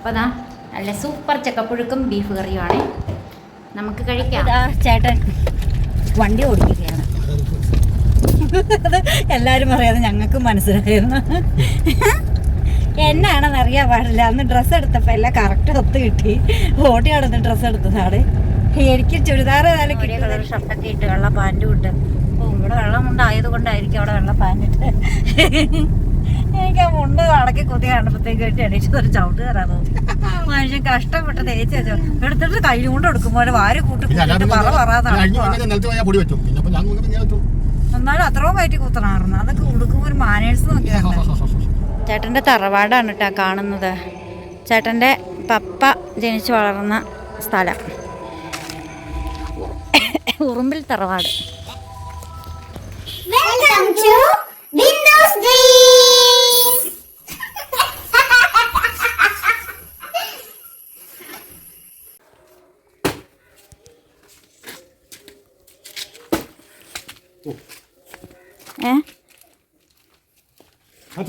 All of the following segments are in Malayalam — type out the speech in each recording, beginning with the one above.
അപ്പോൾ അതാ നല്ല സൂപ്പർ ചക്കപ്പുഴുക്കും ബീഫ് കറിയുമാണ് നമുക്ക് കഴിക്കാം. ഇതാ ചേട്ടൻ വണ്ടി ഓടിക്കുകയാണ് എല്ലാവരും പറയാതെ ഞങ്ങൾക്കും മനസ്സിലായിരുന്നു. എന്നാണെന്ന് അറിയാൻ പാടില്ല. അന്ന് ഡ്രസ്സ് എടുത്തപ്പോൾ എല്ലാം കറക്റ്റ് ഒത്ത് കിട്ടി. ഓട്ടി നടന്ന് ഡ്രസ്സ് എടുത്തതാണ്. എനിക്ക് ചുരിദാർ നല്ല കിട്ടിയ ഷർട്ടൊക്കെ ഇട്ട് വെള്ള പാന്റും ഇട്ട്. ഓ ഇവിടെ വെള്ളം ഉണ്ടായത് കൊണ്ടായിരിക്കും അവിടെ വെള്ള പാന്റ് ഇട്ട്. എനിക്ക് ആ മുണ്ട് അടക്കി കുത്തി കണ്ടപ്പോഴത്തേക്ക് വേണ്ടി എണീറ്റ് ഒരു ചവിട്ട് തരാൻ തോന്നി. മനുഷ്യൻ കഷ്ടപ്പെട്ട് തേച്ച് വെച്ചു എടുത്തിട്ട് കയ്യിൽ കൊണ്ട് എടുക്കുമ്പോൾ വാരി കൂട്ടി പിന്നെ പറ പറയാതാണ് എന്നാലും അത്രയും കയറ്റി കുത്തണമായിരുന്നു. അതൊക്കെ ഉടുക്കുമ്പോൾ ഒരു മാനേഴ്സ് നോക്കിയാണ് ചേട്ടന്റെ തറവാടാണ് കേട്ടോ കാണുന്നത്. ചേട്ടന്റെ പപ്പ ജനിച്ചു വളർന്ന സ്ഥലം. ഉറുമ്പിൽ തറവാട്.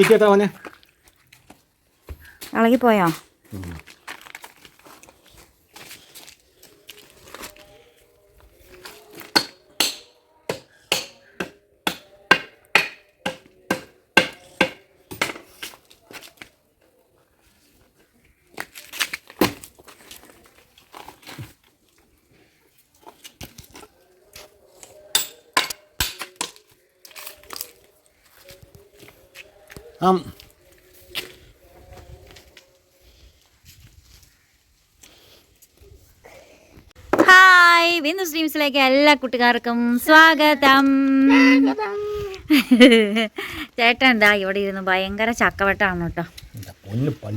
ആ അവനെ ഇളകിപ്പോയോ ആ വിന്ദു സ്ട്രീംസിലേക്ക് എല്ലാ കുട്ടികാർക്കും സ്വാഗതം. ചേട്ടൻ എന്താ ഇവിടെ ഇരുന്ന് ഭയങ്കര ചക്കവട്ടാണ് കേട്ടോ.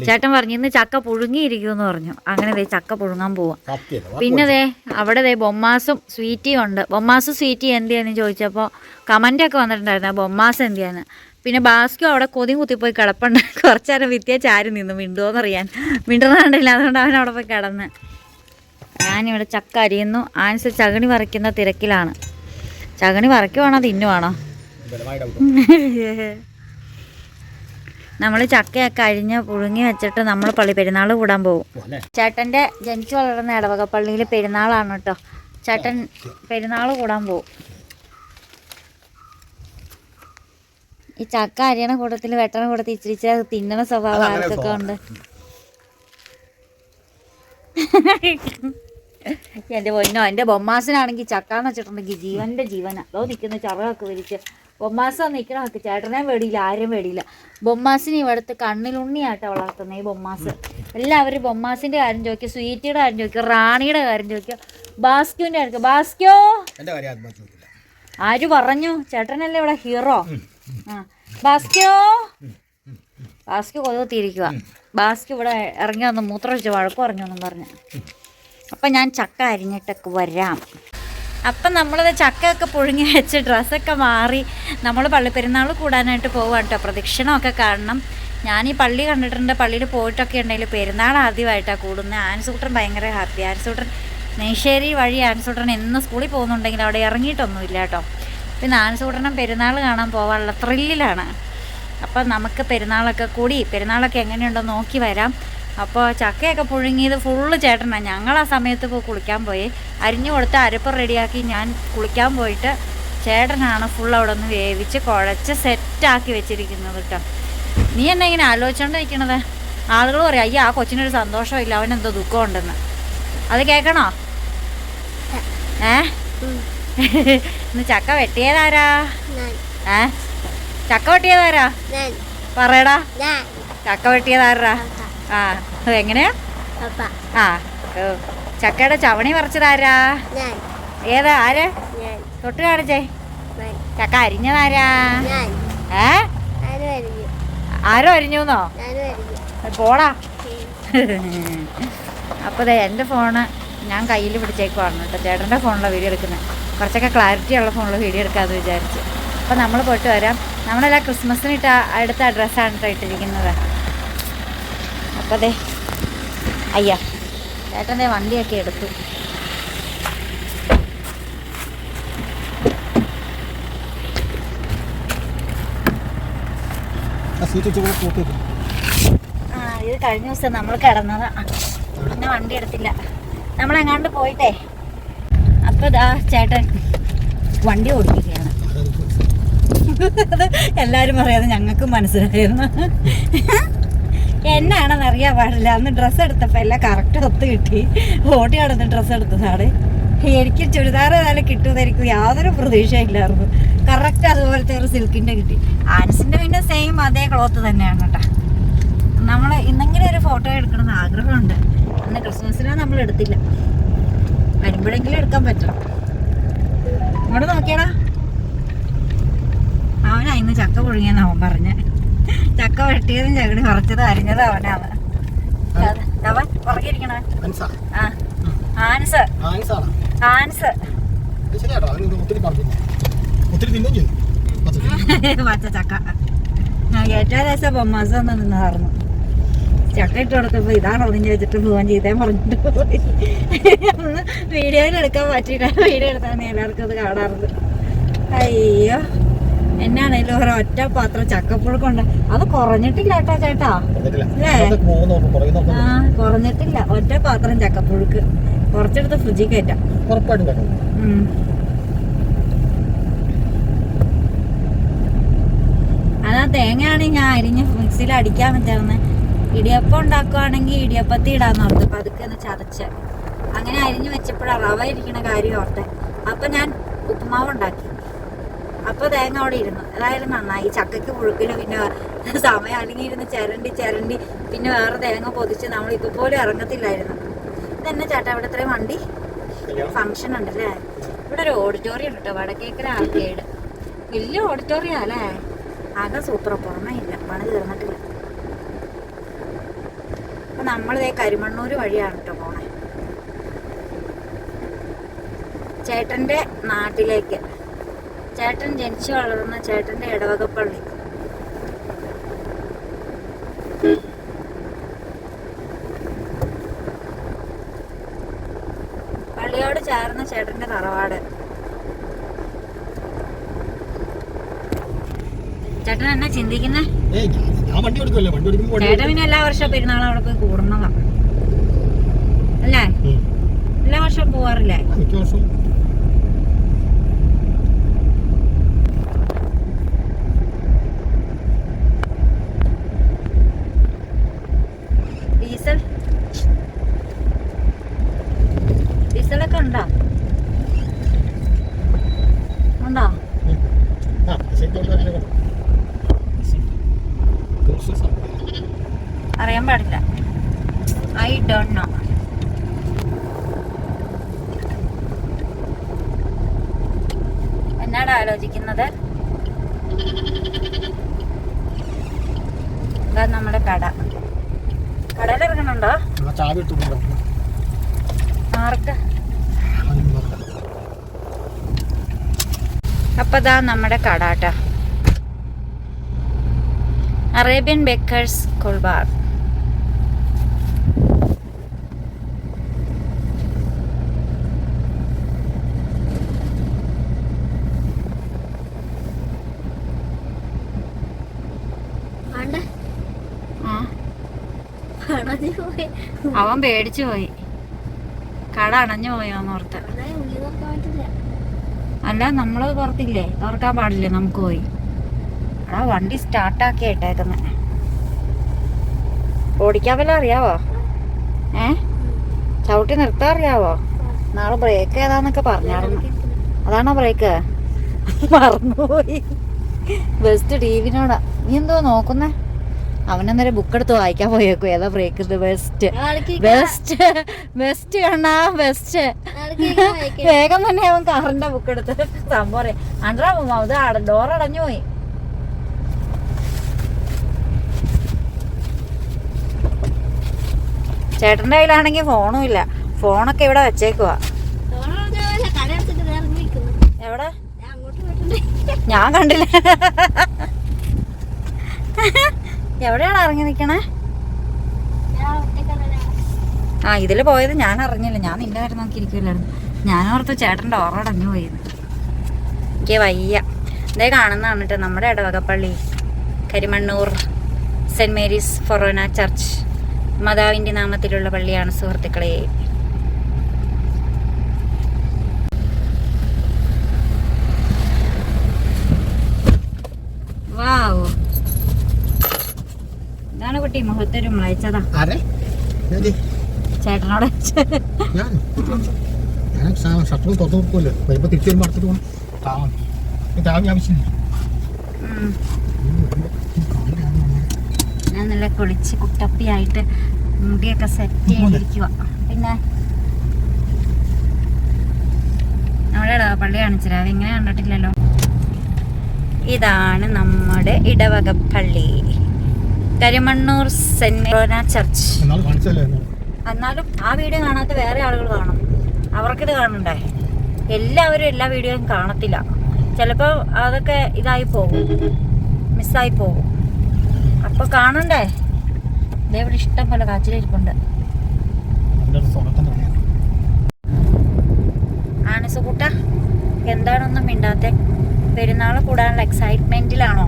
ചേട്ടൻ പറഞ്ഞു ഇന്ന് ചക്ക പുഴുങ്ങിയിരിക്കുമെന്ന് പറഞ്ഞു. അങ്ങനെ ദേ ചക്ക പുഴുങ്ങാൻ പോവാം. പിന്നെ ദേ അവിടെ ദേ ബൊമ്മാസും സ്വീറ്റിയും ഉണ്ട്. ബൊമ്മാസും സ്വീറ്റി എന്തിയാന്ന് ചോദിച്ചപ്പോൾ കമന്റൊക്കെ വന്നിട്ടുണ്ടായിരുന്നു. ബൊമ്മാസ് എന്തിയാന്ന്. പിന്നെ ബാസ്കോ അവിടെ കൊതിയും കുത്തിപ്പോയി കിടപ്പുണ്ട്. കുറച്ചേരം വിത്തിയ ചാരി നിന്നു മിണ്ടുമോന്നറിയാൻ മിണ്ടുന്നുണ്ടില്ല അതുകൊണ്ട് അവൻ അവിടെ പോയി കിടന്ന്. ഞാനിവിടെ ചക്ക അരിയുന്നു. ആൻസ് ചകണി പറിക്കുന്ന തിരക്കിലാണ്. ചകണി പറിക്കുവാണോ തിന്നുവാണോ? നമ്മൾ ചക്കയൊക്കെ അരിഞ്ഞ് പുഴുങ്ങി വെച്ചിട്ട് നമ്മൾ പള്ളി പെരുന്നാൾ കൂടാൻ പോകും ചേട്ടന്റെ ജനിച്ചു വളർന്ന ഇടവക പള്ളിയിൽ പെരുന്നാളാണ് കേട്ടോ. ചേട്ടൻ പെരുന്നാൾ കൂടാൻ പോകും ഈ ചക്ക അരിയണ കൂട്ടത്തിൽ വെട്ടണ കൂട്ടത്തിൽ ഇച്ചിരി ഇച്ചിരി തിന്നണ സ്വഭാവം ആർക്കൊക്കെ ഉണ്ട്. എന്റെ പൊന്നോ എന്റെ ബൊമ്മാസിനാണെങ്കിൽ ചക്കാന്ന് വെച്ചിട്ടുണ്ടെങ്കിൽ ജീവന്റെ ജീവന. അതോ നിൽക്കുന്ന ചറകൊക്കെ വിരിച്ച്. ബൊമ്മാസ നിൽക്കണമൊക്കെ ചേട്ടനെ വേടിയില്ല ആരും വേടിയില്ല ബൊമ്മാസിനെ ഇവിടുത്തെ കണ്ണിലുണ്ണിയാട്ടോ വളർത്തുന്നത് ഈ ബൊമ്മാസ്. എല്ലാവരും ബൊമ്മാസിന്റെ കാര്യം ചോദിക്കുക സ്വീറ്റിയുടെ കാര്യം ചോദിക്കുക റാണിയുടെ കാര്യം ചോദിക്കുക ബാസ്ക്യൂന്റെ കാര്യം ബാസ്ക്യോ? ആര് പറഞ്ഞു? ചേട്ടനല്ലേ ഇവിടെ ഹീറോ? ആ. ബാസ്ക്യോ? ബാസ്ക്യോ കൊതുകത്തിരിക്കുക ബാസ്ക്യോ ഇവിടെ ഇറങ്ങി വന്ന് മൂത്രമൊഴിച്ച് വഴക്കു പറഞ്ഞു. എന്നും പറഞ്ഞു അപ്പം ഞാൻ ചക്ക അരിഞ്ഞിട്ടൊക്കെ വരാം. അപ്പം നമ്മളത് ചക്കയൊക്കെ പുഴുങ്ങി വെച്ച് ഡ്രസ്സൊക്കെ മാറി നമ്മൾ പള്ളിപ്പെരുന്നാൾ കൂടാനായിട്ട് പോവാം കേട്ടോ പ്രദക്ഷിണമൊക്കെ കാണണം. ഞാൻ ഈ പള്ളി കണ്ടിട്ടുണ്ട്. പള്ളിയിൽ പോയിട്ടൊക്കെ ഉണ്ടെങ്കിൽ പെരുന്നാൾ ആദ്യമായിട്ടാണ് കൂടുന്നത് ആൻസൂട്ടൻ ഭയങ്കര ഹാപ്പി. ആൻസൂട്ടൻ നെയ്ശ്ശേരി വഴി ആൻസൂട്ടൻ എന്ന് സ്കൂളിൽ പോകുന്നുണ്ടെങ്കിൽ അവിടെ ഇറങ്ങിയിട്ടൊന്നുമില്ല കേട്ടോ പിന്നെ ആൻസൂട്ടനും പെരുന്നാൾ കാണാൻ പോകാനുള്ള ത്രില്ലിലാണ് അപ്പം നമുക്ക് പെരുന്നാളൊക്കെ കൂടി. പെരുന്നാളൊക്കെ എങ്ങനെയുണ്ടോ നോക്കി വരാം. അപ്പോൾ ചക്കയൊക്കെ പുഴുങ്ങിയത് ഫുള്ള് ചേട്ടനാണ് ഞങ്ങൾ ആ സമയത്ത് പോയി കുളിക്കാൻ പോയി. അരിഞ്ഞു കൊടുത്ത് അരപ്പ് റെഡിയാക്കി ഞാൻ കുളിക്കാൻ പോയിട്ട് ചേട്ടനാണ് ഫുൾ അവിടെ ഒന്ന് വേവിച്ച് കുഴച്ച് സെറ്റാക്കി വെച്ചിരിക്കുന്നത് കേട്ടോ നീ എന്നെ ഇങ്ങനെ ആലോചിച്ചോണ്ട് നിൽക്കണത് ആളുകൾ പറയും അയ്യോ ആ കൊച്ചിനൊരു സന്തോഷമില്ല അവനെന്തോ ദുഃഖമുണ്ടെന്ന്. അത് കേൾക്കണോ ഏ? ഇന്ന് ചക്ക വെട്ടിയതാരാ? ഏ? ചക്ക വെട്ടിയതാരാ? പറയടാ. ചക്ക വെട്ടിയതാരാ? ആ എങ്ങനെയാ ആ. ചക്കയുടെ ചവണി പറിച്ചതാരാ? ഏതാ ആര്? തൊട്ട് കാണിച്ചേ. ചക്ക അരിഞ്ഞതാരാ? ഏ? ആരോ അരിഞ്ഞൂന്നോ? പോടാ. അപ്പോൾ എന്റെ ഫോണ് ഞാൻ കയ്യിൽ പിടിച്ചേക്കുവാണ് കേട്ടോ. ചേട്ടന്റെ ഫോണിലാണ് വീഡിയോ എടുക്കുന്നത്. കുറച്ചൊക്കെ ക്ലാരിറ്റി ഉള്ള ഫോണിൽ വീഡിയോ എടുക്കാമെന്ന് വിചാരിച്ച്. അപ്പോൾ നമ്മൾ പോയിട്ട് വരാം. നമ്മളെല്ലാം ക്രിസ്മസിന് ഇട്ട അടുത്ത അഡ്രസ്സാണ് കേട്ടോ ഇട്ടിരിക്കുന്നത്. അപ്പോൾ ദേ അയ്യ ചേട്ടന്റെ വണ്ടിയൊക്കെ എടുത്തു. ആ ഇത് കഴിഞ്ഞ ദിവസം നമ്മൾ കിടന്നതാ. പിന്നെ വണ്ടി എടുത്തില്ല. നമ്മളെങ്ങാണ്ട് പോയിട്ടേ അപ്പൊ ഇതാ ചേട്ടൻ വണ്ടി ഓടിപ്പിക്കുകയാണ്. അത് എല്ലാരും പറയാതെ ഞങ്ങൾക്കും മനസ്സിലായിരുന്നു എന്നാണെന്ന് അറിയാൻ പാടില്ല. അന്ന് ഡ്രസ്സ് എടുത്തപ്പോ എല്ലാം കറക്റ്റ് ഒത്ത് കിട്ടി. ഓടി നടന്ന് ഡ്രസ്സ് എടുത്തതാണ് എനിക്ക് ചുരിദാർ നല്ല കിട്ടുമെന്ന് എനിക്ക് യാതൊരു പ്രതീക്ഷയില്ലായിരുന്നു കറക്റ്റ് അതുപോലത്തെ ഒരു സിൽക്കിന്റെ കിട്ടി. ആൻസിന്റെ പിന്നെ സെയിം അതേ ക്ലോത്ത് തന്നെയാണ് കേട്ടോ. നമ്മൾ ഇന്നെങ്കിലും ഒരു ഫോട്ടോ എടുക്കണമെന്ന് ആഗ്രഹമുണ്ട്. അന്ന് ക്രിസ്മസിന് നമ്മൾ എടുത്തില്ല. വരുമ്പോഴെങ്കിലും എടുക്കാൻ പറ്റണം. ഇങ്ങോട്ട് നോക്കിയടാ. അവനാ ഇന്ന് ചക്ക പുഴുങ്ങിയെന്ന് അവൻ പറഞ്ഞ. ചക്ക വെട്ടിയതും ചകിടി കുറച്ചത് അരിഞ്ഞതും അവനാണ്. അവൻ പുറകിരിക്കണ. ആൻസ്. ആൻസ്. ഏറ്റവും രസം ബൊമ്മാസം ഒന്ന് നിന്നായിരുന്നു ചക്ക ഇട്ട് കൊടുത്തപ്പോ ഇതാണോ എന്ന് ചോദിച്ചിട്ട് പോവാൻ ചെയ്തേ പറഞ്ഞിട്ട് പോയി. എടുക്കാൻ പറ്റിയില്ല. വീഡിയോ എടുത്താൽ എല്ലാവർക്കും അത് കാണാറുണ്ട്. അയ്യോ. എന്നാണേലും ഒരു ഒറ്റ പാത്രം ചക്കപ്പുഴുക്കുണ്ട് അത് കുറഞ്ഞിട്ടില്ല കേട്ടോ ചേട്ടാ. അല്ലേ? ആ കുറഞ്ഞിട്ടില്ല. ഒറ്റ പാത്രം ചക്കപ്പുഴുക്ക്. കുറച്ചെടുത്ത് ഫ്രിഡ്ജിൽ കയറ്റാം. അതാ തേങ്ങയാണ് ഞാൻ അരിഞ്ഞ് മിക്സിയിൽ അടിക്കാൻ പറ്റാറുണ്ട് ഇടിയപ്പം ഉണ്ടാക്കുവാണെങ്കിൽ ഇടിയപ്പത്തി ഇടാന്ന് ഓർത്ത് പതുക്കെ ഒന്ന് ചതച്ച്. അങ്ങനെ അരിഞ്ഞു വെച്ചപ്പോഴാണ് റവ ഇരിക്കണ കാര്യം ഓർത്തെ. അപ്പൊ ഞാൻ ഉപ്പുമാവ് ഉണ്ടാക്കി. അപ്പൊ തേങ്ങ അവിടെ ഇരുന്നു. അതായിരുന്നു നന്നായി. ചക്കയ്ക്ക് പുഴുക്കിന് പിന്നെ സമയം അല്ലെങ്കിൽ ഇരുന്ന് ചിരണ്ടി ചിരണ്ടി പിന്നെ വേറെ തേങ്ങ പൊതിച്ച് നമ്മൾ ഇതുപോലെ ഇറങ്ങത്തില്ലായിരുന്നു. ഇതെന്നെ ചേട്ടാ ഇവിടെ ഇത്രയും വണ്ടി? ഫംഗ്ഷൻ ഉണ്ടല്ലേ ഇവിടെ ഒരു ഓഡിറ്റോറിയം ഉണ്ട് കേട്ടോ. വടക്കേക്കര ആർക്കേഡ് വലിയ ഓഡിറ്റോറിയം അല്ലേ? ആകെ സൂപ്പർ പുറമേ ഇല്ല. പണി തീർന്നിട്ടില്ല. അപ്പൊ നമ്മളിതേ കരിമണ്ണൂര് വഴിയാണ് കേട്ടോ പോണേ. ചേട്ടന്റെ നാട്ടിലേക്ക്. ചേട്ടൻ ജനിച്ചു വളർന്ന ചേട്ടന്റെ ഇടവകപ്പള്ളി പള്ളിയോട് ചേർന്ന ചേട്ടന്റെ തറവാട്. ചേട്ടൻ എന്നാ ചിന്തിക്കുന്നേ? ചേട്ടൻ പിന്നെ എല്ലാ വർഷവും പെരുന്നാളും അവിടെ പോയി കൂടുന്നതാ. അല്ലേ? എല്ലാ വർഷവും പോവാറില്ലേ ആ, മിക്ക വർഷവും ഡീസൽ ഡീസലൊക്കെ ഉണ്ടോ ഉണ്ടോ ഉം. ആ ശരിക്കും ഒന്ന് അറിയാം. ക്രിസ്മസാണ്. അറിയാൻ പാടില്ല ഐ ഡോണ്ട് നോ എന്നാണ് ആലോചിക്കുന്നത്? ഇതാ നമ്മുടെ കട. എടുത്തുകൊണ്ടോ ആർക്ക് അപ്പൊ ഇതാ നമ്മുടെ കടാട്ട ട്ടാ അറേബ്യൻ ബേക്കേഴ്സ് കുൾബാർ ആ അവൻ പേടിച്ചു പോയി. കട അടഞ്ഞു പോയോന്നോർത്ത് അല്ല നമ്മൾ പുറത്തില്ലേ? തുറക്കാൻ പാടില്ലേ നമുക്ക് പോയി? എടാ വണ്ടി സ്റ്റാർട്ടാക്കി ഇട്ടേക്കുന്നെ. ഓടിക്കാൻ വല്ല അറിയാവോ? ഏ? ചവിട്ടി നിർത്താൻ അറിയാവോ? നാളെ ബ്രേക്ക് ഏതാന്നൊക്കെ പറഞ്ഞായിരുന്നു. അതാണോ ബ്രേക്ക് മറന്നുപോയി. ബെസ്റ്റ് ടിവിനോടാ നീ എന്തോ നോക്കുന്നേ? അവനെന്നേരം ബുക്ക് എടുത്ത് വായിക്കാൻ പോയേക്കും. ഏതാ ബ്രേക്ക് ബെസ്റ്റ് ബെസ്റ്റ് ബെസ്റ്റ് കണ്ണാ ബെസ്റ്റ് വേഗം തന്നെ അവൻ കാറിന്റെ ബുക്ക് എടുത്ത്. സംഭവം അണ്ടാ ഇത് ഡോർ അടഞ്ഞു പോയി. ചേട്ടന്റെ കയ്യിലാണെങ്കിൽ ഫോണും ഇല്ല. ഫോണൊക്കെ ഇവിടെ വെച്ചേക്കുവാ. എവിടെ? ഞാൻ കണ്ടില്ല. എവിടെയാണ് ഇറങ്ങി നിക്കണേ? ആ ഇതിൽ പോയത് ഞാൻ അറിഞ്ഞില്ല. ഞാൻ നിന്റെ കാര്യം നോക്കിയിരിക്കില്ലായിരുന്നു ഞാൻ ഓർത്ത് ചേട്ടന്റെ ഓറടഞ്ഞു പോയിരുന്നു. എനിക്ക് വയ്യ. ഇതേ കാണുന്നതാണ് കേട്ടോ നമ്മുടെ ഇടവകപ്പള്ളി. Karimannoor saint Mary's forane church. മാതാവിന്റെ നാമത്തിലുള്ള പള്ളിയാണ് സുഹൃത്തുക്കളെ. വാവ് ഇതാണ് കുട്ടി മുഖത്തൊരു ഏത്? ചേട്ടനോട് ഞാൻ? ഷട്ടറും തുറന്നു കൊടുക്കുമല്ലോ തിരിച്ചു പോകണം ആവശ്യമില്ല. നല്ല കുളിച്ച് കുട്ടപ്പിയായിട്ട് മുടിയൊക്കെ സെറ്റ് ചെയ്തിരിക്കുക പിന്നെ? പള്ളി കാണിച്ചില്ല അതെങ്ങനെ കണ്ടിട്ടില്ലല്ലോ. ഇതാണ് നമ്മുടെ ഇടവക പള്ളി. Karimannoor saint church. എന്നാലും ആ വീഡിയോ കാണാത്ത വേറെ ആളുകൾ കാണും. അവർക്കിത് കാണണ്ടേ? എല്ലാവരും എല്ലാ വീഡിയോയും കാണത്തില്ല. ചിലപ്പോൾ അതൊക്കെ ഇതായി പോകും. മിസ്സായി പോകും. അപ്പോൾ കാണണ്ടേ? ഇവിടെ ഇഷ്ടം പോലെ കാച്ചിലിരിപ്പുണ്ട്. ആനസുകൂട്ട എന്താണൊന്നും മിണ്ടാത്തെ? പെരുന്നാൾ കൂടാനുള്ള എക്സൈറ്റ്മെന്റിലാണോ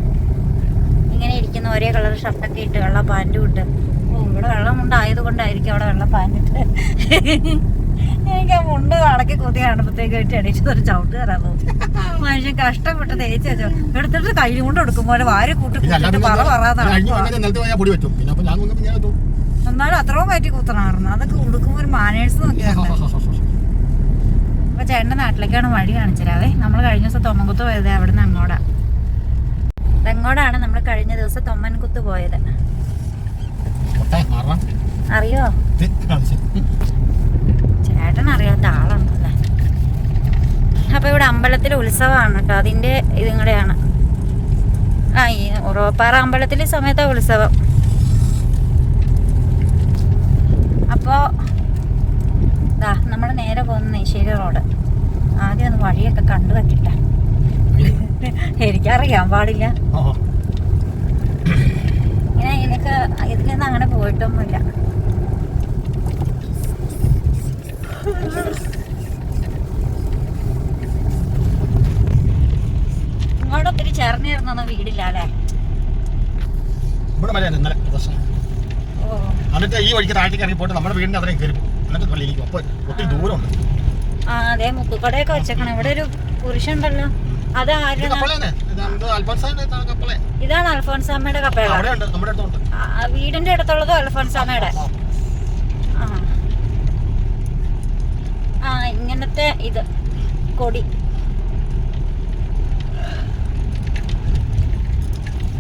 ഇരിക്കുന്ന ഒരേ കളർ ഷർട്ടൊക്കെ ഇട്ട് വെള്ള പാന്റും ഇട്ട്. ഓ ഇവിടെ വെള്ളം ഉണ്ടായത് കൊണ്ടായിരിക്കും അവിടെ വെള്ള പാന്റിട്ട് എനിക്ക് ആ മുണ്ട് അടക്കി കൊതി കാണുമ്പോഴത്തേക്ക് ഇട്ട് എണീറ്റ് ഒരു ചവിട്ട് തരാൻ തോന്നി. മനുഷ്യൻ കഷ്ടപ്പെട്ട് തേച്ച് വെച്ചോ. എടുത്തിട്ട് കൈ കൊണ്ട് എടുക്കുമ്പോൾ വാരി കൂട്ടി പിന്നെ പറ പറ വെച്ചു. എന്നാലും അത്രയും പറ്റി കുത്തണമായിരുന്നു. അതൊക്കെ ഉടുക്കുമ്പോൾ ഒരു മാനേഴ്സ് നോക്കിയാണ് അപ്പൊ ചേട്ടന്റെ നാട്ടിലേക്കാണ് വഴി കാണിച്ചരാവേ നമ്മൾ കഴിഞ്ഞ ദിവസം തൊമ്മകുത്ത് പോയത് അവിടെ നിന്ന് അങ്ങോട്ടാ തെങ്ങോടാണ് നമ്മൾ കഴിഞ്ഞ ദിവസം തൊമ്മൻകുത്ത് പോയത്. അറിയോ? ചേട്ടൻ അറിയാത്ത ആളാണല്ലേ അപ്പൊ ഇവിടെ അമ്പലത്തിൽ ഉത്സവമാണ് കേട്ടോ. അതിന്റെ ഇതും കൂടെയാണ് ആ ഈ ഉറവപ്പാറ അമ്പലത്തിൽ ഈ സമയത്താ ഉത്സവം. അപ്പോ ദാ നമ്മൾ നേരെ പോകുന്ന നെയ്ശ്ശേരി റോഡ്. ആദ്യം ഒന്ന് വഴിയൊക്കെ കണ്ടു വെക്കട്ടെ. എനിക്കറിയാൻ പാടില്ല. എനിക്ക്. ഇങ്ങനെ ഇതിലൊന്നും അങ്ങനെ പോയിട്ടൊന്നുമില്ല. ഇങ്ങോട്ട് ഒത്തിരി ചേർന്നിരുന്ന വീടില്ല അല്ലേ ഇവിടെ മലയാണ് ഇന്നലെ ദിവസം. എന്നിട്ട് ഈ വഴിക്ക് താഴത്തേക്ക് ഇറങ്ങി പോയിട്ട് നമ്മുടെ വീടിന്റെ അവിടെ കയറി പോകും. എന്നിട്ട് പള്ളിയിലേക്ക് പോകും അപ്പോൾ ഒത്തിരി ദൂരമുണ്ട്. ആ അതെ മുത്തുക്കടയൊക്കെ വെച്ചേക്കണം. ഇവിടെ ഒരു പുരുഷനുണ്ടല്ലോ അത് ഇതാണ് അൽഫോൻസാമ്മയുടെ കപ്പേള വീടിന്റെ അടുത്തുള്ളത് അൽഫോൻസാമ്മയുടെ ആ, ഇങ്ങനത്തെ ഇത് കൊടി.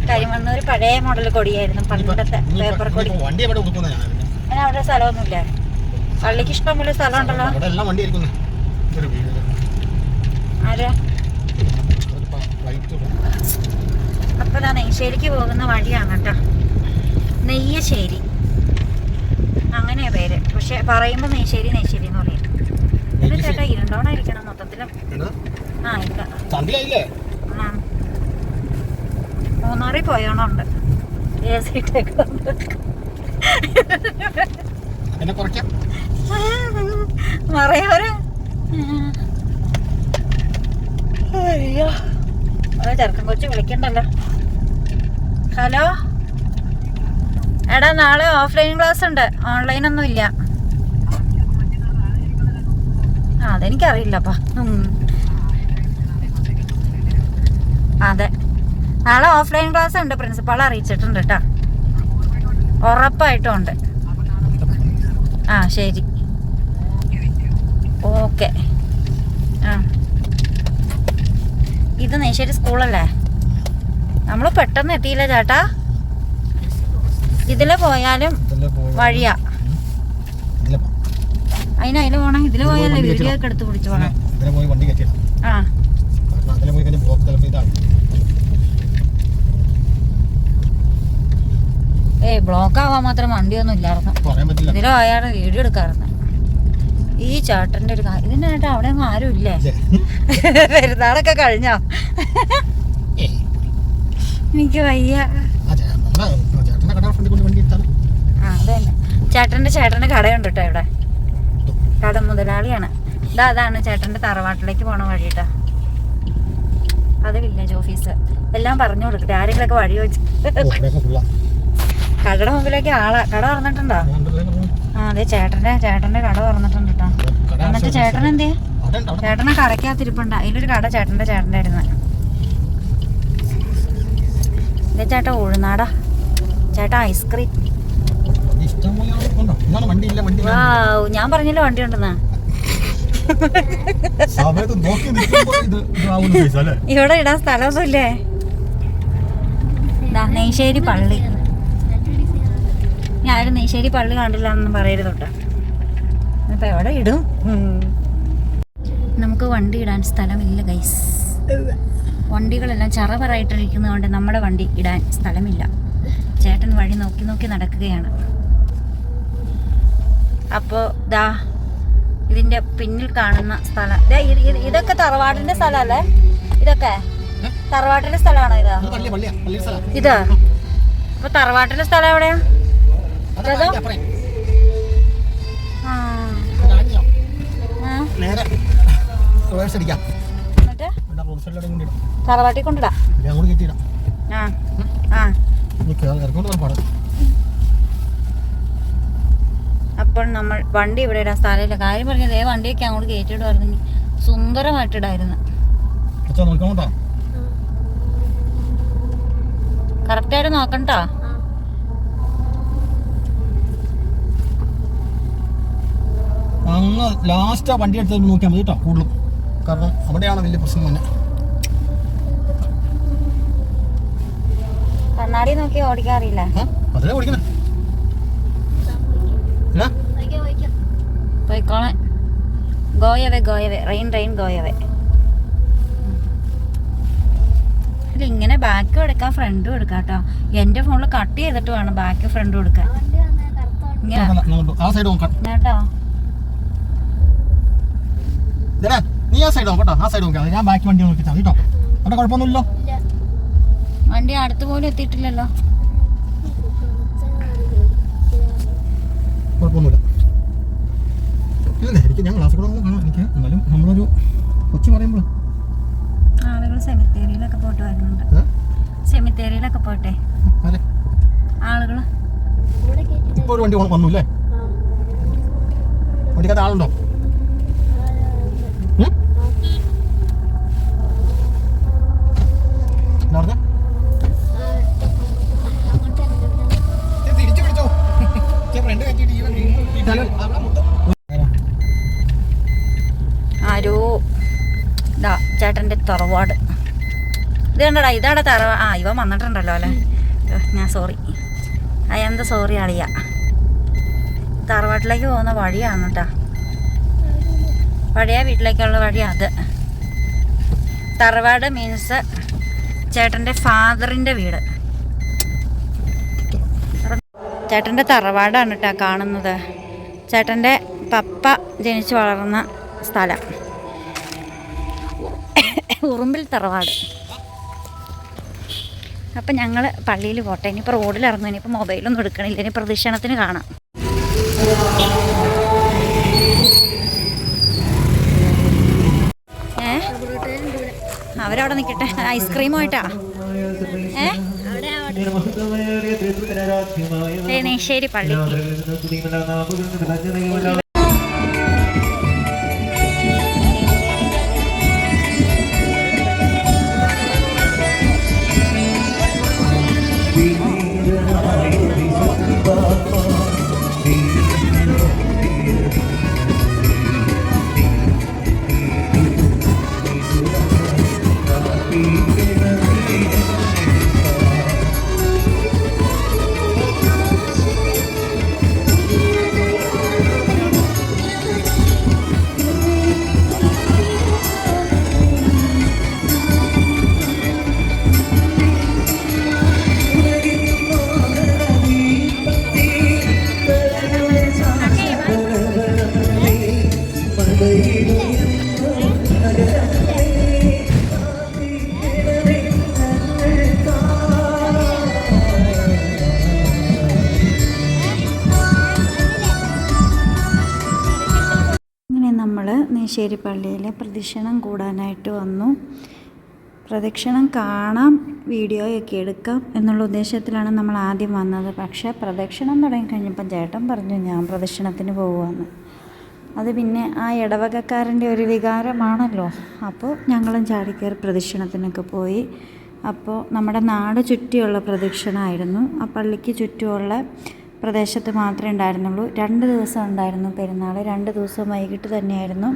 കരിമണ്ണൂർ പഴയ മോഡൽ കൊടിയായിരുന്നു പണ്ടത്തെ പേപ്പർ കൊടി. ഞാൻ അവിടെ സ്ഥലമൊന്നുമില്ല. പള്ളിക്ക് ഇഷ്ടം പോലെ സ്ഥലം ഉണ്ടല്ലോ ആരാ? അപ്പൊ ഞാൻ നെയ്ശ്ശേരിക്ക് പോകുന്ന വഴിയാണ് കേട്ടോ. നെയ്യശ്ശേരി. അങ്ങനെയാ പേര്. പക്ഷെ പറയുമ്പോ നെയ്ശ്ശേരി നെയ്ശ്ശേരി എന്ന് പറയും. ഇത് ചേട്ടാ ഇരുണ്ടോണായിരിക്കണം മൊത്തത്തിലും. ആ ഇല്ല. മൂന്നാറിൽ പോയോണുണ്ട്. എ സി മറയോര് അയ്യോ. അത് ചെറുക്കൻ കൊച്ചു വിളിക്കണ്ടല്ലോ. ഹലോ? എടാ നാളെ ഓഫ്ലൈൻ ക്ലാസ് ഉണ്ട്. ഓൺലൈൻ ഒന്നും ഇല്ല. ആ അതെനിക്കറിയില്ലപ്പാ. അതെ. നാളെ ഓഫ്ലൈൻ ക്ലാസ് ഉണ്ട്. പ്രിൻസിപ്പാൾ അറിയിച്ചിട്ടുണ്ട് കേട്ടോ. ഉറപ്പായിട്ടും ഉണ്ട്. ആ ശരി. ഓക്കെ. ആ. ഇത് നെയ്ശ്ശേരി സ്കൂളല്ലേ? നമ്മൾ പെട്ടെന്ന് എത്തിയില്ല ചേട്ടാ. ഇതിൽ പോയാലും വഴിയാ. അതിന് അതിൽ പോണം. ഇതിൽ പോയാലേ വീഡിയോ. ഒക്കെ എടുത്ത് പിടിച്ചു പോണം. ആ. അതിലെ ഏയ് ബ്ലോക്ക് ആവാൻ മാത്രം വണ്ടിയൊന്നും ഇല്ലായിരുന്നു. ഇതിലും അയാൾ വീഡിയോ എടുക്കാറുണ്ട് ഈ ചേട്ടന്റെ ഒരു കാര്യം ഇതിന്റെ ചേട്ടാ അവിടെ ഒന്നും ആരും ഇല്ലേ? ഇല്ലേ? പെരുന്നാളൊക്കെ കഴിഞ്ഞോ. എനിക്ക് വയ്യ. അതന്നെ ചേട്ടന്റെ ചേട്ടന്റെ കടയുണ്ട് കേട്ടോ ഇവിടെ. കട മുതലാളിയാണ്. ഇതാ അതാണ് ചേട്ടന്റെ തറവാട്ടിലേക്ക് പോണ വഴിട്ടാ അത് വില്ലേജ് ഓഫീസ്. എല്ലാം പറഞ്ഞു കൊടുക്കട്ടെ. ആരെങ്കിലൊക്കെ വഴി വെച്ച് കടയുടെ മുമ്പിലേക്ക് ആളാ കട പറഞ്ഞു ആ അതെ ചേട്ടന്റെ ചേട്ടന്റെ കട തുറന്നിട്ടുണ്ട്. എന്നിട്ട് ചേട്ടൻ എന്തേ ചേട്ടനെ കടയ്ക്കകത്തിരിപ്പുണ്ട്. അതിലൊരു കട ചേട്ടന്റെ ചേട്ടന്റെ ആയിരുന്നു ഇതേ ചേട്ടാ ഉഴുന്നാടാ. ചേട്ടാ ഐസ്ക്രീം. ഞാൻ പറഞ്ഞല്ലോ വണ്ടി ഉണ്ടെന്ന് ഇവിടെ ഇടാൻ സ്ഥലമൊന്നുമില്ലേ? നെയ്ശ്ശേരി പള്ളി. ഞാനൊരു നെയ്ശ്ശേരി പള്ളി കണ്ടില്ല എന്നൊന്നും പറയരുത് തൊട്ട് എവിടെ ഇടും. നമുക്ക് വണ്ടി ഇടാൻ സ്ഥലമില്ല ഗൈസ് വണ്ടികളെല്ലാം ചറവറായിട്ടിരിക്കുന്നതുകൊണ്ട് നമ്മുടെ വണ്ടി ഇടാൻ സ്ഥലമില്ല. ചേട്ടൻ വഴി നോക്കി നോക്കി നടക്കുകയാണ്. അപ്പോൾ ദാ ഇതിന്റെ പിന്നിൽ കാണുന്ന സ്ഥലം. ഇതൊക്കെ തറവാടിന്റെ സ്ഥലമല്ലേ? ഇതൊക്കെ? തറവാട്ടിന്റെ സ്ഥലമാണോ ഇത്? ഇതാ അപ്പൊ തറവാട്ടിന്റെ സ്ഥലം എവിടെയാ? അത് നേരെ റിവേഴ്സ് അടിക്കാം. സൈഡിലോട്ട് കൊണ്ടിടാം. ഞാൻ അങ്ങോട്ട് കയറ്റിയിടാം ആ ആ. അപ്പോൾ നമ്മൾ വണ്ടി ഇവിടെ ഇടാൻ സ്ഥലമില്ല. കാര്യം പറഞ്ഞത് ഏ വണ്ടിയൊക്കെ അങ്ങോട്ട് കയറ്റിയിടുമായിരുന്നെങ്കിൽ സുന്ദരമായിട്ടിടായിരുന്നു കറക്റ്റായിട്ട് നോക്കണ്ടോ അങ്ങ് ലാസ്റ്റ് ആ വണ്ടി എടുത്ത് നോക്കിയാൽ മതി കേട്ടോ കൂടുതലും. കാരണം അവിടെയാണ് വലിയ പ്രശ്നം തന്നെ. കണ്ണാടി നോക്കി ഓടിക്കാറില്ല. ആ അതിലേ ഓടിക്കണേ. ഇല്ല പോയിക്കോളെ. ഗോയവേ ഗോയവേ. Rain rain ഗോയവേ. അല്ല ഇങ്ങനെ ബാക്ക് എടുക്കാം ഫ്രണ്ടും എടുക്കാം കേട്ടോ. എന്റെ ഫോണിൽ കട്ട് ചെയ്തിട്ട് വേണം ബാക്ക് ഫ്രണ്ടും എടുക്കാൻ. കേട്ടോ. ഇതേ നീ ആ സൈഡ് നോക്കട്ടോ ആ സൈഡ് നോക്കാം. ഞാൻ ബാക്കി വണ്ടി നോക്കിച്ചാൽ കേട്ടോ. അവിടെ കുഴപ്പമൊന്നുമില്ലോ വണ്ടി അടുത്ത് പോലും എത്തിയിട്ടില്ലല്ലോ. കുഴപ്പമൊന്നുമില്ല. ഇല്ല എനിക്ക് ഞാൻ ക്ലാസ് കൂടെ കാണാം. എനിക്ക് എന്നാലും നമ്മളൊരു കൊച്ചു പറയുമ്പോൾ ആളുകൾ സെമിത്തേരിയിലൊക്കെ പോയിട്ട് വരുന്നുണ്ട്. സെമിത്തേരിയിലൊക്കെ പോട്ടെ ആളുകൾ ഇപ്പോൾ ഒരു വണ്ടി വന്നു അല്ലേ? വണ്ടിക്കകത്ത് ആളുണ്ടോ ഉം? എന്താ പറഞ്ഞേ? ഇത് തിരിച്ച് പിടിച്ചോ. ഇച്ചിരി front കയറ്റിയിട്ട് ഈ വണ്ടി ഇട്ടാൽ അവിടെ മൊത്തം ആരോ ഇതാ ചേട്ടന്റെ തറവാട്. ഇത് കണ്ടടാ ഇതാടെ തറവാ ആ ഇവ വന്നിട്ടുണ്ടല്ലോ അല്ലേ? ഞാൻ സോറി ഐ എന്താ സോറി അളിയ. തറവാട്ടിലേക്ക് പോകുന്ന വഴിയാണ് കേട്ടാ. പഴയ വീട്ടിലേക്കുള്ള വഴി അത്. തറവാട് മീൻസ് ചേട്ടന്റെ ഫാദറിന്റെ വീട്. ചേട്ടന്റെ തറവാടാണ് കേട്ടോ കാണുന്നത്. ചേട്ടന്റെ പപ്പ ജനിച്ചു വളർന്ന സ്ഥലം. ഉറുമ്പിൽ തറവാട്. അപ്പം ഞങ്ങൾ പള്ളിയിൽ പോട്ടെ. ഇനിയിപ്പോൾ റോഡിൽ ഇറങ്ങും. ഇനിയിപ്പോൾ മൊബൈലൊന്നും എടുക്കണില്ല. ഇനി പ്രദക്ഷിണത്തിന് കാണാം. ഏ? അവരവിടെ നിൽക്കട്ടെ ഐസ്ക്രീമുമായിട്ടാ? ഏ? ശരി നെയ്ശ്ശേരി നമ്മൾ പള്ളിയിൽ പ്രദക്ഷിണം കൂടാനായിട്ട് വന്നു. പ്രദക്ഷിണം കാണാം വീഡിയോയൊക്കെ എടുക്കാം എന്നുള്ള ഉദ്ദേശത്തിലാണ് നമ്മൾ ആദ്യം വന്നത്. പക്ഷേ പ്രദക്ഷിണം തുടങ്ങിക്കഴിഞ്ഞപ്പം ചേട്ടൻ പറഞ്ഞു ഞാൻ പ്രദക്ഷിണത്തിന് പോകുമെന്ന് അത് പിന്നെ ആ ഇടവകക്കാരന്റെ ഒരു വികാരമാണല്ലോ. അപ്പോൾ ഞങ്ങളും ചാടിക്കയറി പ്രദക്ഷിണത്തിനൊക്കെ പോയി. അപ്പോൾ നമ്മുടെ നാട് ചുറ്റിയുള്ള പ്രദക്ഷിണമായിരുന്നു. ആ പള്ളിക്ക് ചുറ്റുമുള്ള പ്രദേശത്ത് മാത്രമേ ഉണ്ടായിരുന്നുള്ളൂ. രണ്ട് ദിവസം ഉണ്ടായിരുന്നു പെരുന്നാൾ. രണ്ട് ദിവസം വൈകിട്ട് തന്നെയായിരുന്നു.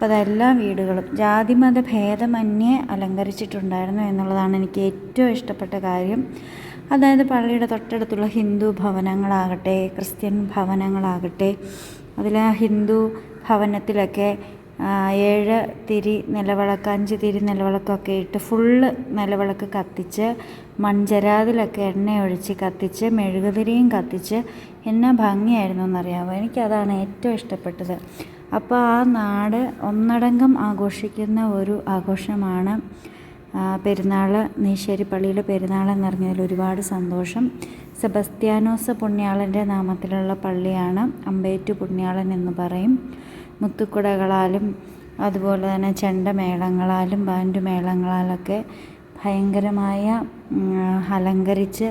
അപ്പോൾ അതെല്ലാ വീടുകളും ജാതിമത ഭേദമന്യേ അലങ്കരിച്ചിട്ടുണ്ടായിരുന്നു എന്നുള്ളതാണ് എനിക്ക് ഏറ്റവും ഇഷ്ടപ്പെട്ട കാര്യം. അതായത് പള്ളിയുടെ തൊട്ടടുത്തുള്ള ഹിന്ദു ഭവനങ്ങളാകട്ടെ ക്രിസ്ത്യൻ ഭവനങ്ങളാകട്ടെ അതിൽ ഹിന്ദു ഭവനത്തിലൊക്കെ ഏഴ് തിരി നിലവിളക്ക് അഞ്ച് തിരി നിലവിളക്കൊക്കെ ഇട്ട് ഫുള്ള് നിലവിളക്ക് കത്തിച്ച് മൺചരാതിലൊക്കെ എണ്ണയൊഴിച്ച് കത്തിച്ച് മെഴുകുതിരിയും കത്തിച്ച് എന്നാ ഭംഗിയായിരുന്നു എന്നറിയാമോ എനിക്കതാണ് ഏറ്റവും ഇഷ്ടപ്പെട്ടത്. അപ്പോൾ ആ നാട് ഒന്നടങ്കം ആഘോഷിക്കുന്ന ഒരു ആഘോഷമാണ് പെരുന്നാൾ നീശ്ശേരി പള്ളിയിലെ പെരുന്നാൾ എന്നറിഞ്ഞതിൽ ഒരുപാട് സന്തോഷം. സെബസ്ത്യാനോസ് പുണ്യാളന്റെ നാമത്തിലുള്ള പള്ളിയാണ് അമ്പേറ്റു പുണ്യാളൻ എന്ന് പറയും. മുത്തുക്കുടകളാലും അതുപോലെ തന്നെ ചെണ്ടമേളങ്ങളാലും ബാൻഡുമേളങ്ങളാലൊക്കെ ഭയങ്കരമായ അലങ്കരിച്ച്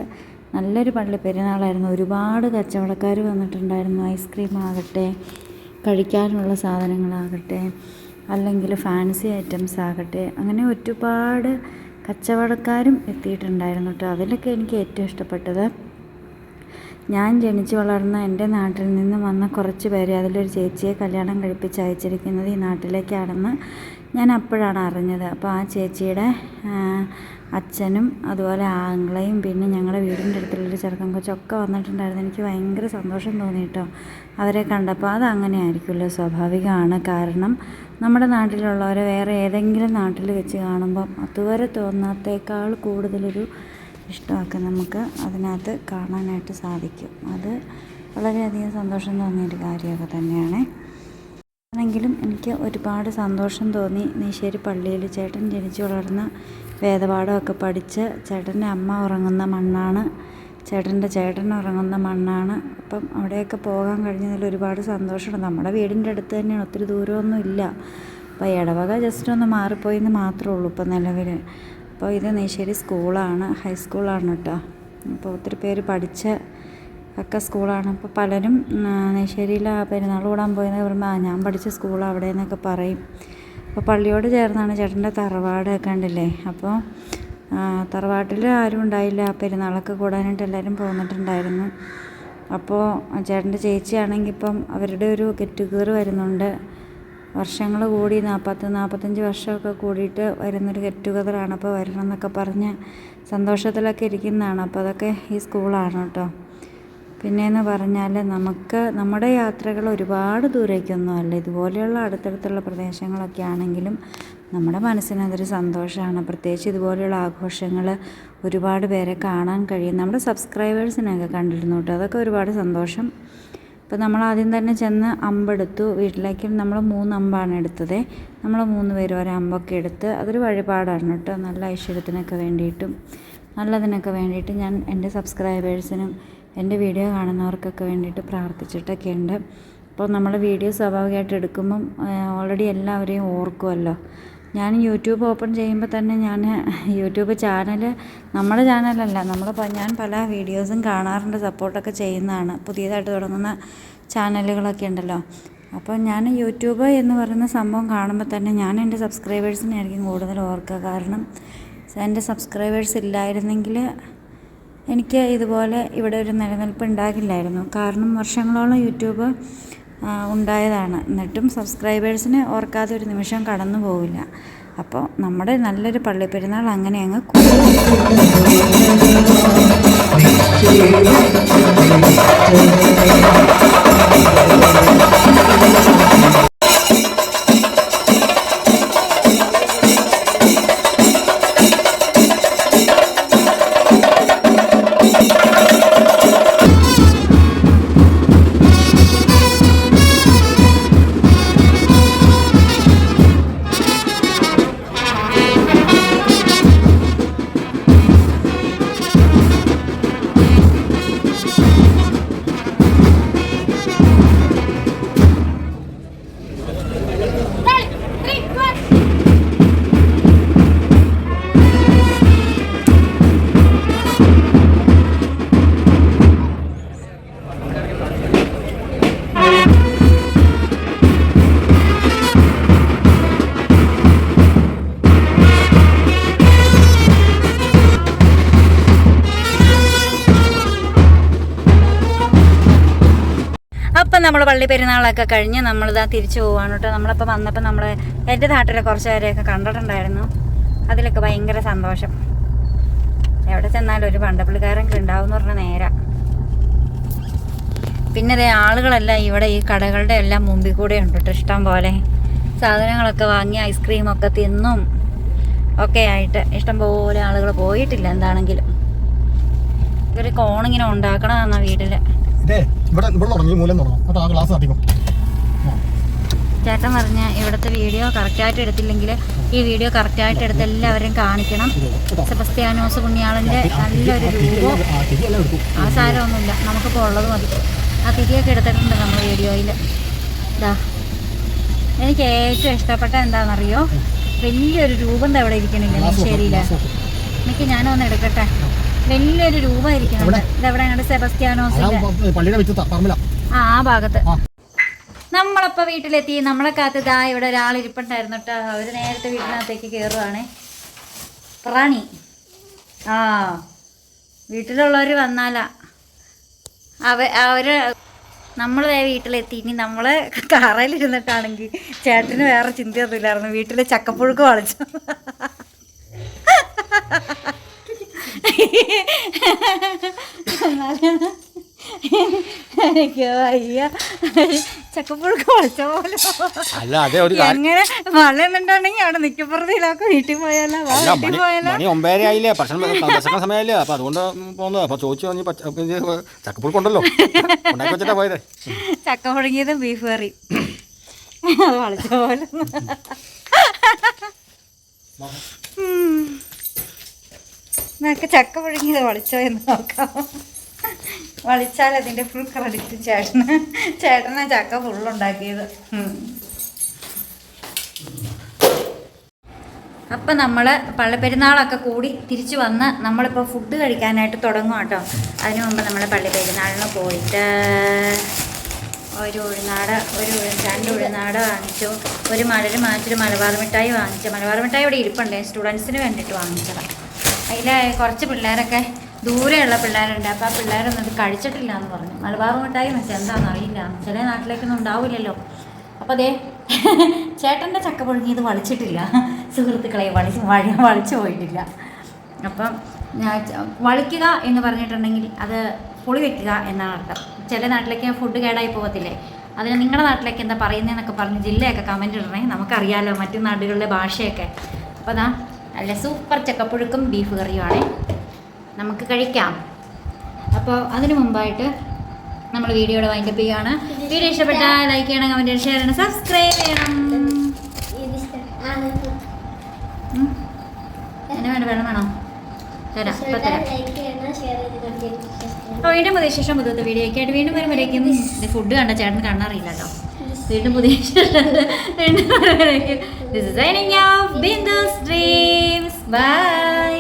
നല്ലൊരു പള്ളി. പെരുന്നാളായിരുന്നു. ഒരുപാട് കച്ചവടക്കാർ വന്നിട്ടുണ്ടായിരുന്നു. ഐസ്ക്രീം ആകട്ടെ കഴിക്കാനുള്ള സാധനങ്ങളാകട്ടെ അല്ലെങ്കിൽ ഫാൻസി ഐറ്റംസ് ആകട്ടെ അങ്ങനെ ഒരുപാട് കച്ചവടക്കാരും എത്തിയിട്ടുണ്ടായിരുന്നു കേട്ടോ. അതിലൊക്കെ എനിക്ക് ഏറ്റവും ഇഷ്ടപ്പെട്ടത് ഞാൻ ജനിച്ചു വളർന്ന എന്റെ നാട്ടിൽ നിന്ന് വന്ന കുറച്ച് പേരെ അതിലൊരു ചേച്ചിയെ കല്യാണം കഴിപ്പിച്ച് അയച്ചിരിക്കുന്നത് ഈ നാട്ടിലേക്കാണെന്ന് ഞാൻ അപ്പോഴാണ് അറിഞ്ഞത്. അപ്പോൾ ആ ചേച്ചിയുടെ അച്ഛനും അതുപോലെ ആങ്ങളെയും പിന്നെ ഞങ്ങളുടെ വീടിന്റെ അടുത്തുള്ളൊരു ചെറുക്കൻ കൊച്ചൊക്കെ വന്നിട്ടുണ്ടായിരുന്നു. എനിക്ക് ഭയങ്കര സന്തോഷം തോന്നി കേട്ടോ അവരെ കണ്ടപ്പോൾ. അത് അങ്ങനെ ആയിരിക്കുമല്ലോ സ്വാഭാവികമാണ്. കാരണം നമ്മുടെ നാട്ടിലുള്ളവരെ വേറെ ഏതെങ്കിലും നാട്ടിൽ വെച്ച് കാണുമ്പം അതുവരെ തോന്നാത്തേക്കാൾ കൂടുതലൊരു ഇഷ്ടമൊക്കെ നമുക്ക് അതിനകത്ത് കാണാനായിട്ട് സാധിക്കും. അത് വളരെയധികം സന്തോഷം തോന്നിയൊരു കാര്യമൊക്കെ തന്നെയാണ്. ആണെങ്കിലും എനിക്ക് ഒരുപാട് സന്തോഷം തോന്നി. നീശ്ശേരി പള്ളിയിൽ ചേട്ടൻ ജനിച്ചു വളർന്ന വേദപാഠമൊക്കെ പഠിച്ച് ചേട്ടന്റെ അമ്മ ഉറങ്ങുന്ന മണ്ണാണ്. ചേട്ടന്റെ ചേട്ടൻ ഉറങ്ങുന്ന മണ്ണാണ്. അപ്പം അവിടെയൊക്കെ പോകാൻ കഴിഞ്ഞതിൽ ഒരുപാട് സന്തോഷമുണ്ട്. നമ്മുടെ വീടിന്റെ അടുത്ത് തന്നെയാണ്. ഒത്തിരി ദൂരമൊന്നും ഇല്ല. അപ്പോൾ ഇടവക ജസ്റ്റ് ഒന്ന് മാറിപ്പോയി എന്ന് മാത്രമേ ഉള്ളൂ ഇപ്പോൾ നിലവിൽ. അപ്പോൾ ഇത് നീശ്ശേരി സ്കൂളാണ്. ഹൈസ്കൂളാണ് കേട്ടോ. അപ്പോൾ ഒത്തിരി പേര് പഠിച്ച ഒക്കെ സ്കൂളാണ്. അപ്പോൾ പലരും നെയ്ശ്ശേരിയിൽ പെരുന്നാൾ കൂടാൻ പോയെന്ന് പറയുമ്പോൾ ഞാൻ പഠിച്ച സ്കൂൾ അവിടെ എന്നൊക്കെ പറയും. അപ്പോൾ പള്ളിയോട് ചേർന്നാണ് ചേട്ടന്റെ തറവാട് കണ്ടില്ലേ? അപ്പോൾ തറവാട്ടിൽ ആരും ഉണ്ടായില്ല. പെരുന്നാളൊക്കെ കൂടാനായിട്ട് എല്ലാവരും പോന്നിട്ടുണ്ടായിരുന്നു. അപ്പോൾ ചേട്ടന്റെ ചേച്ചിയാണെങ്കിൽ ഇപ്പം അവരുടെ ഒരു ഗെറ്റ് ടുഗദർ വരുന്നുണ്ട്. വർഷങ്ങൾ കൂടി നാൽപ്പത്ത് നാൽപ്പത്തഞ്ച് വർഷമൊക്കെ കൂടിയിട്ട് വരുന്നൊരു ഗെറ്റ് ടുഗദറാണ് അപ്പോൾ വരണം എന്നൊക്കെ പറഞ്ഞ് സന്തോഷത്തിലൊക്കെ ഇരിക്കുന്നതാണ്. അപ്പോൾ അതൊക്കെ ഈ സ്കൂളാണ് കേട്ടോ. പിന്നെയെന്ന് പറഞ്ഞാൽ നമുക്ക് നമ്മുടെ യാത്രകൾ ഒരുപാട് ദൂരേക്കൊന്നും അല്ല. ഇതുപോലെയുള്ള അടുത്തടുത്തുള്ള പ്രദേശങ്ങളൊക്കെ ആണെങ്കിലും നമ്മുടെ മനസ്സിന് അതൊരു സന്തോഷമാണ് പ്രത്യേകിച്ച് ഇതുപോലെയുള്ള ആഘോഷങ്ങൾ ഒരുപാട് പേരെ കാണാൻ കഴിയും. നമ്മുടെ സബ്സ്ക്രൈബേഴ്സിനൊക്കെ കണ്ടിരുന്നു കേട്ടോ. അതൊക്കെ ഒരുപാട് സന്തോഷം. ഇപ്പോൾ നമ്മൾ ആദ്യം തന്നെ ചെന്ന് അമ്പെടുത്തു. വീട്ടിലേക്ക് നമ്മൾ മൂന്ന് അമ്പാണ് എടുത്തത്. നമ്മൾ മൂന്ന് പേര് വരെ അമ്പൊക്കെ എടുത്ത് അതൊരു വഴിപാടാണ് കേട്ടോ. നല്ല ഐശ്വര്യത്തിനൊക്കെ വേണ്ടിയിട്ടും നല്ലതിനൊക്കെ വേണ്ടിയിട്ട് ഞാൻ എന്റെ സബ്സ്ക്രൈബേഴ്സിനും എന്റെ വീഡിയോ കാണുന്നവർക്കൊക്കെ വേണ്ടിയിട്ട് പ്രാർത്ഥിച്ചിട്ടൊക്കെ ഉണ്ട് അപ്പോൾ നമ്മൾ വീഡിയോ സ്വാഭാവികമായിട്ട് എടുക്കുമ്പം ഓൾറെഡി എല്ലാവരെയും ഓർക്കുമല്ലോ ഞാൻ യൂട്യൂബ് ഓപ്പൺ ചെയ്യുമ്പോൾ തന്നെ ഞാൻ യൂട്യൂബ് ചാനൽ നമ്മുടെ ചാനലല്ല നമ്മൾ ഞാൻ പല വീഡിയോസും കാണാറുണ്ട് സപ്പോർട്ടൊക്കെ ചെയ്യുന്നതാണ്. പുതിയതായിട്ട് തുടങ്ങുന്ന ചാനലുകളൊക്കെ ഉണ്ടല്ലോ. അപ്പോൾ ഞാൻ യൂട്യൂബ് എന്ന് പറയുന്ന സംഭവം കാണുമ്പോൾ തന്നെ ഞാൻ എന്റെ സബ്സ്ക്രൈബേഴ്സിനെ ആയിരിക്കും കൂടുതൽ ഓർക്കുക. കാരണം എന്റെ സബ്സ്ക്രൈബേഴ്സ് ഇല്ലായിരുന്നെങ്കിൽ എനിക്ക് ഇതുപോലെ ഇവിടെ ഒരു നിലനിൽപ്പ് ഉണ്ടാകില്ലായിരുന്നു. കാരണം വർഷങ്ങളോളം യൂട്യൂബ് ഉണ്ടായതാണ്. എന്നിട്ടും സബ്സ്ക്രൈബേഴ്സിനെ ഓർക്കാതെ ഒരു നിമിഷം കടന്നു പോവില്ല. അപ്പോൾ നമ്മുടെ നല്ലൊരു പള്ളിപ്പെരുന്നാൾ അങ്ങനെ അങ്ങ് നമ്മൾ പള്ളി പെരുന്നാളൊക്കെ കഴിഞ്ഞ് നമ്മളിതാ തിരിച്ചു പോവാണ് കേട്ടോ. നമ്മളപ്പോൾ വന്നപ്പോൾ നമ്മൾ എന്റെ നാട്ടിലെ കുറച്ച് പേരെയൊക്കെ കണ്ടിട്ടുണ്ടായിരുന്നു. അതിലൊക്കെ ഭയങ്കര സന്തോഷം. എവിടെ ചെന്നാലും ഒരു പണ്ടപ്പിള്ളിക്കാരൊക്കെ ഉണ്ടാവും എന്ന് പറഞ്ഞാൽ നേരാ. പിന്നെ ഇതേ ആളുകളെല്ലാം ഇവിടെ ഈ കടകളുടെ എല്ലാം മുമ്പിൽ കൂടെ ഉണ്ട് കേട്ടോ ഇഷ്ടം പോലെ. സാധനങ്ങളൊക്കെ വാങ്ങി ഐസ്ക്രീമൊക്കെ തിന്നും. ഒക്കെ ആയിട്ട് ഇഷ്ടം പോലെ ആളുകൾ പോയിട്ടില്ല എന്താണെങ്കിലും. ഇവർ കോണിങ്ങനെ ഉണ്ടാക്കണമെന്നാ വീട്ടിൽ ഇവിടെ ഇവിടെ തുടങ്ങി മൂലം തുടങ്ങും കേട്ടോ ആ ഗ്ലാസ് അധികം ചേട്ടൻ പറഞ്ഞ ഇവിടുത്തെ വീഡിയോ കറക്റ്റായിട്ട് എടുത്തില്ലെങ്കിൽ ഈ വീഡിയോ കറക്റ്റായിട്ട് എടുത്ത് എല്ലാവരും കാണിക്കണം സെബസ്ത്യാനോസ് പുണ്യാളന്റെ നല്ലൊരു രൂപം ആ സാരമൊന്നുമില്ല നമുക്കിപ്പോൾ ഉള്ളത് മതി ആ തിരിയൊക്കെ എടുത്തിട്ടുണ്ട് നമ്മൾ വീഡിയോയിൽ ഇതാ എനിക്ക് ഏറ്റവും ഇഷ്ടപ്പെട്ട എന്താണെന്നറിയോ വലിയൊരു രൂപം ഇവിടെ ഇരിക്കണില്ല ശരിയില്ല എനിക്ക് ഞാനൊന്ന് എടുക്കട്ടെ വലിയൊരു രൂപം ഇരിക്കുന്നുണ്ട് ഇതെവിടെ? ഞങ്ങളുടെ സെബസ്ത്യാനോസിന്റെ അതാ പള്ളിയുടെ വെച്ച് പറമ്പില. ആ ആ ഭാഗത്ത്. നമ്മളപ്പോൾ വീട്ടിലെത്തി. നമ്മളെ കാത്ത് ദാ ഇവിടെ ഒരാൾ ഇരിപ്പുണ്ടായിരുന്നു കേട്ടോ അവർ നേരത്തെ വീട്ടിനകത്തേക്ക് കയറുവാണേ പ്രാണി ആ. വീട്ടിലുള്ളവർ വന്നാലാ. അവ അവർ നമ്മൾ വീട്ടിലെത്തി. ഇനി നമ്മൾ കാറയിലിരുന്നിട്ടാണെങ്കിൽ ചേട്ടന് വേറെ ചിന്തയൊന്നുമില്ലായിരുന്നു. വീട്ടിലെ ചക്കപ്പുഴുക്ക് വളിച്ചു എനിക്ക് വയ്യ ചക്കപ്പുഴുക്ക് വളിച്ച പോലെ അല്ല അതെ ഒരു എങ്ങനെ വളയുന്നുണ്ടെങ്കിൽ അവിടെ നിക്കപ്പുറത്തിലാക്കും വീട്ടിൽ പോയാലോ? വീട്ടിൽ പോയാലോ? മണി ഒമ്പതര ആയില്ലേ? ഭക്ഷണം ഭക്ഷണ സമയമായില്ലേ? അപ്പൊ അതുകൊണ്ട് പോകുന്നത്. അപ്പൊ ചോദിച്ചു പറഞ്ഞ് ചക്കപ്പുഴുക്കുണ്ടല്ലോ ഉണ്ടാക്കി വെച്ചിട്ടാ പോയത്. ചക്ക പുഴുങ്ങിയതും ബീഫ് കറി വളച്ച പോലെ. നമുക്ക് ചക്ക പുഴുങ്ങിയത് വളിച്ചോ എന്ന് നോക്കാം. വളിച്ചാൽ അതിന്റെ ഫുൾ ക്രെഡിറ്റ് ചേട്ടന്. ചേട്ടനാ ചക്ക ഫുള്ളുണ്ടാക്കിയത് അപ്പം നമ്മൾ പള്ളിപ്പെരുന്നാളൊക്കെ കൂടി തിരിച്ചു വന്ന് നമ്മളിപ്പോൾ ഫുഡ് കഴിക്കാനായിട്ട് തുടങ്ങും കേട്ടോ. അതിനു മുമ്പ് നമ്മൾ പള്ളിപ്പെരുന്നാളിന് പോയിട്ട് ഒരു ഉഴുന്നാട് ഒരു രണ്ട് ഉഴുന്നാട് വാങ്ങിച്ചു. ഒരു മലര് മാറ്റൊരു മലബാർ മിഠായി വാങ്ങിച്ചു. മലബാർ മിഠായി ഇവിടെ ഇരിപ്പുണ്ട്. സ്റ്റുഡൻസിന് വേണ്ടിയിട്ട് വാങ്ങിച്ചതാണ് അതിൽ കുറച്ച് പിള്ളേരൊക്കെ ദൂരെയുള്ള പിള്ളേരുണ്ട്. അപ്പോൾ ആ പിള്ളേരൊന്നും ഇത് കഴിച്ചിട്ടില്ല എന്ന് പറഞ്ഞു. മലബാർ മിഠായി വെച്ചാൽ എന്താണെന്ന് അറിയില്ല. ചില നാട്ടിലേക്കൊന്നും ഉണ്ടാവില്ലല്ലോ. അപ്പോൾ അതേ ചേട്ടന്റെ ചക്ക പുഴുങ്ങിയത് വളിച്ചിട്ടില്ല. സുഹൃത്തുക്കളെ വളി വളിച്ചു പോയിട്ടില്ല. അപ്പം വളിക്കുക എന്ന് പറഞ്ഞിട്ടുണ്ടെങ്കിൽ അത് പൊളി വെക്കുക എന്നാണ് അർത്ഥം. ചില നാട്ടിലേക്ക് ഫുഡ് കേടായി പോകത്തില്ലേ? അതിന് നിങ്ങളുടെ നാട്ടിലേക്ക് എന്താ പറയുന്നതെന്നൊക്കെ പറഞ്ഞ് ജില്ലയൊക്കെ കമന്റ് ഇടണേ. നമുക്കറിയാലോ മറ്റു നാടുകളിലെ ഭാഷയൊക്കെ. അപ്പോൾ അതാ നല്ല സൂപ്പർ ചക്കപ്പുഴുക്കും ബീഫ് കറിയുമാണ്. നമുക്ക് കഴിക്കാം. അപ്പോൾ അതിനു മുമ്പായിട്ട് നമ്മൾ വീഡിയോയുടെ വൈൻഡപ്പ് ചെയ്യുകയാണ് വീഡിയോ ഇഷ്ടപ്പെട്ടാൽ ലൈക്ക് ചെയ്യണം കമന്റ് ചെയ്യണം ഷെയർ ചെയ്യണം സബ്സ്ക്രൈബ് ചെയ്യണം. എന്നെ വേണ്ട വേണം വേണോ? തരാം ഇപ്പം തരാം. അപ്പോൾ വീണ്ടും ശേഷം പുതിയ വീഡിയോ ഒക്കെ ആയിട്ട് വീണ്ടും വരുമ്പോഴേക്കും ഫുഡ് കണ്ട ചേട്ടൻ കണ്ണറിയില്ല കേട്ടോ. വീണ്ടും പുതിയ വീണ്ടും signing off Bindu's dreams by